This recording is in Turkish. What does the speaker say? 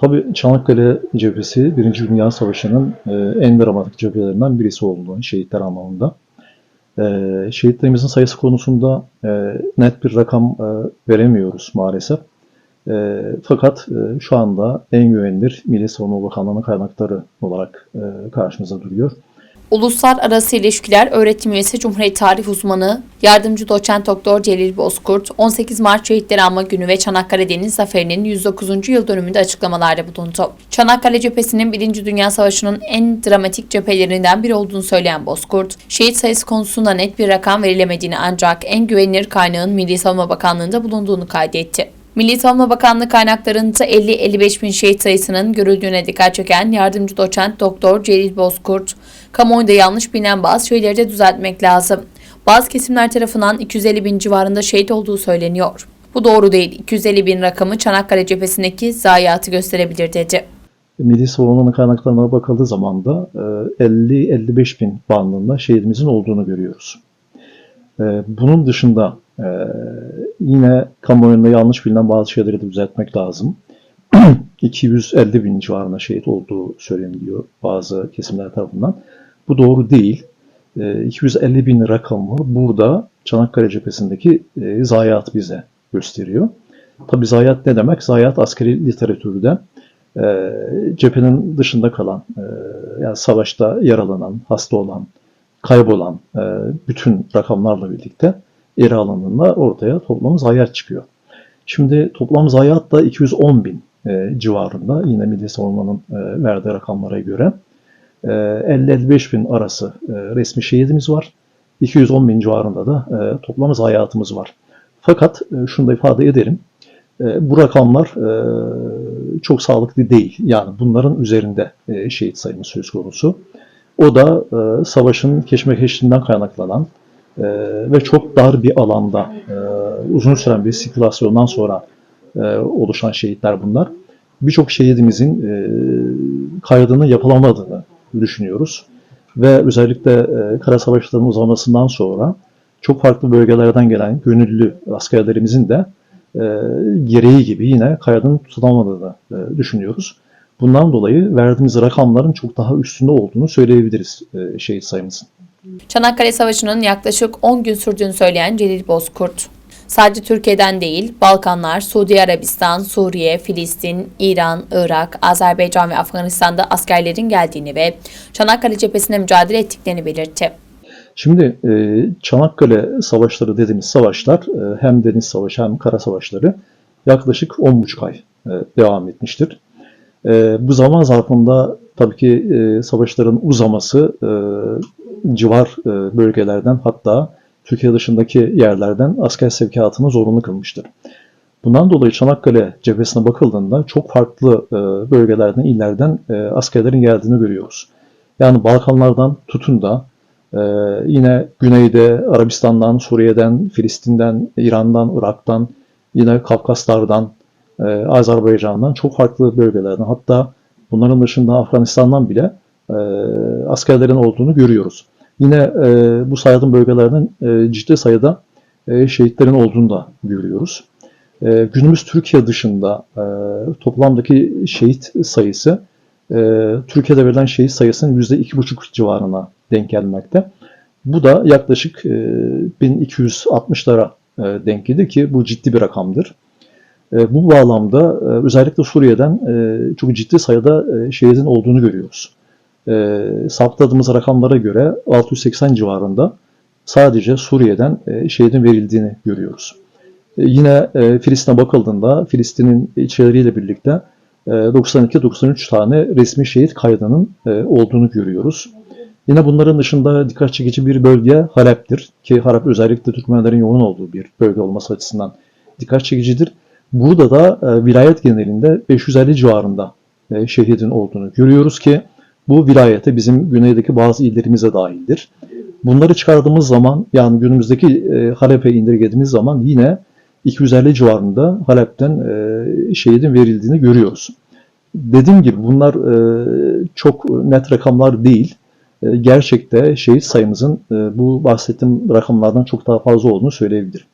Tabii Çanakkale cephesi Birinci Dünya Savaşı'nın e, en dramatik cephelerinden birisi oldu şehitler anlamında. E, şehitlerimizin sayısı konusunda e, net bir rakam veremiyoruz maalesef. Fakat şu anda en güvenilir Milli Savunma Bakanlığı'nın kaynakları olarak karşımıza duruyor. Uluslararası İlişkiler Öğretim Üyesi Cumhuriyet Tarih Uzmanı, Yardımcı Doçent Doktor Celil Bozkurt, 18 Mart Şehitleri Anma Günü ve Çanakkale Deniz Zaferi'nin 109. yıl dönümünde açıklamalarda bulundu. Çanakkale cephesinin 1. Dünya Savaşı'nın en dramatik cephelerinden biri olduğunu söyleyen Bozkurt, şehit sayısı konusunda net bir rakam verilemediğini ancak en güvenilir kaynağın Milli Savunma Bakanlığı'nda bulunduğunu kaydetti. Milli Savunma Bakanlığı kaynaklarında 50-55 bin şehit sayısının görüldüğüne dikkat çeken yardımcı doçent Doktor Celil Bozkurt, kamuoyunda yanlış bilinen bazı şeyleri de düzeltmek lazım. Bazı kesimler tarafından 250 bin civarında şehit olduğu söyleniyor. Bu doğru değil. 250 bin rakamı Çanakkale cephesindeki zayiatı gösterebilir dedi. Milli Savunma'nın kaynaklarına bakıldığı zaman da e, 50-55 bin bandında şehidimizin olduğunu görüyoruz. E, Bunun dışında e, yine kamuoyunda yanlış bilinen bazı şeyleri de düzeltmek lazım. 250 bin civarında şehit olduğu söyleniliyor bazı kesimler tarafından. Bu doğru değil. E, 250 bin rakamı burada Çanakkale cephesindeki e, zayiat bize gösteriyor. Tabi zayiat ne demek? Zayiat askeri literatürde e, cephenin dışında kalan, e, yani savaşta yaralanan, hasta olan, kaybolan bütün rakamlarla birlikte ele alındığında ortaya toplam zayiat çıkıyor. Şimdi toplam zayiat da 210 bin civarında yine Milli Savunma'nın e, verdiği rakamlara göre. E, 50-55 bin arası e, resmi şehidimiz var. 210 bin civarında da e, toplam zayiatımız var. Fakat e, şunu da ifade edelim. Bu rakamlar çok sağlıklı değil. Yani bunların üzerinde şehit sayımız söz konusu. O da savaşın keşmekeşliğinden kaynaklanan ve çok dar bir alanda uzun süren bir sirkülasyondan sonra oluşan şehitler bunlar. Birçok şehidimizin kaydını yapılamadığını düşünüyoruz. Ve özellikle e, kara savaşlarının uzamasından sonra çok farklı bölgelerden gelen gönüllü askerlerimizin de e, gereği gibi yine kaydının tutulamadığını e, düşünüyoruz. Bundan dolayı verdiğimiz rakamların çok daha üstünde olduğunu söyleyebiliriz e, şehit sayımızın. Çanakkale Savaşı'nın yaklaşık 10 gün sürdüğünü söyleyen Celil Bozkurt, sadece Türkiye'den değil, Balkanlar, Suudi Arabistan, Suriye, Filistin, İran, Irak, Azerbaycan ve Afganistan'da askerlerin geldiğini ve Çanakkale cephesinde mücadele ettiklerini belirtti. Şimdi e, Çanakkale savaşları dediğimiz savaşlar e, hem deniz savaşı hem kara savaşları yaklaşık 10,5 ay e, devam etmiştir. Bu zaman zarfında tabii ki savaşların uzaması civar bölgelerden hatta Türkiye dışındaki yerlerden asker sevkiyatını zorunlu kılmıştır. Bundan dolayı Çanakkale cephesine bakıldığında çok farklı e, bölgelerden, illerden e, askerlerin geldiğini görüyoruz. Yani Balkanlardan tutun da e, yine güneyde Arabistan'dan, Suriye'den, Filistin'den, İran'dan, Irak'tan, yine Kafkaslardan, Azerbaycan'dan çok farklı bölgelerden hatta bunların dışında Afganistan'dan bile askerlerin olduğunu görüyoruz. Yine e, bu saydığım bölgelerden e, ciddi sayıda e, şehitlerin olduğunu da görüyoruz. E, günümüz Türkiye dışında e, toplamdaki şehit sayısı e, Türkiye'de verilen şehit sayısının %2,5 civarına denk gelmekte. Bu da yaklaşık e, 1260'lara e, denk gelir ki bu ciddi bir rakamdır. E, bu bağlamda e, özellikle Suriye'den e, çok ciddi sayıda e, şehidin olduğunu görüyoruz. E, saptadığımız rakamlara göre 680 civarında sadece Suriye'den e, şehidin verildiğini görüyoruz. E, yine e, Filistin'e bakıldığında Filistin'in içeriğiyle birlikte e, 92-93 tane resmi şehit kaydının e, olduğunu görüyoruz. Yine bunların dışında dikkat çekici bir bölge Halep'tir. Ki Halep özellikle Türkmenlerin yoğun olduğu bir bölge olması açısından dikkat çekicidir. Burada da e, vilayet genelinde 550 civarında e, şehidin olduğunu görüyoruz ki bu vilayete bizim güneydeki bazı illerimize dahildir. Bunları çıkardığımız zaman yani günümüzdeki e, Halep'e indirgediğimiz zaman yine 250 civarında Halep'ten e, şehidin verildiğini görüyoruz. Dediğim gibi bunlar e, çok net rakamlar değil. E, gerçekte şehit sayımızın e, bu bahsettiğim rakamlardan çok daha fazla olduğunu söyleyebilirim.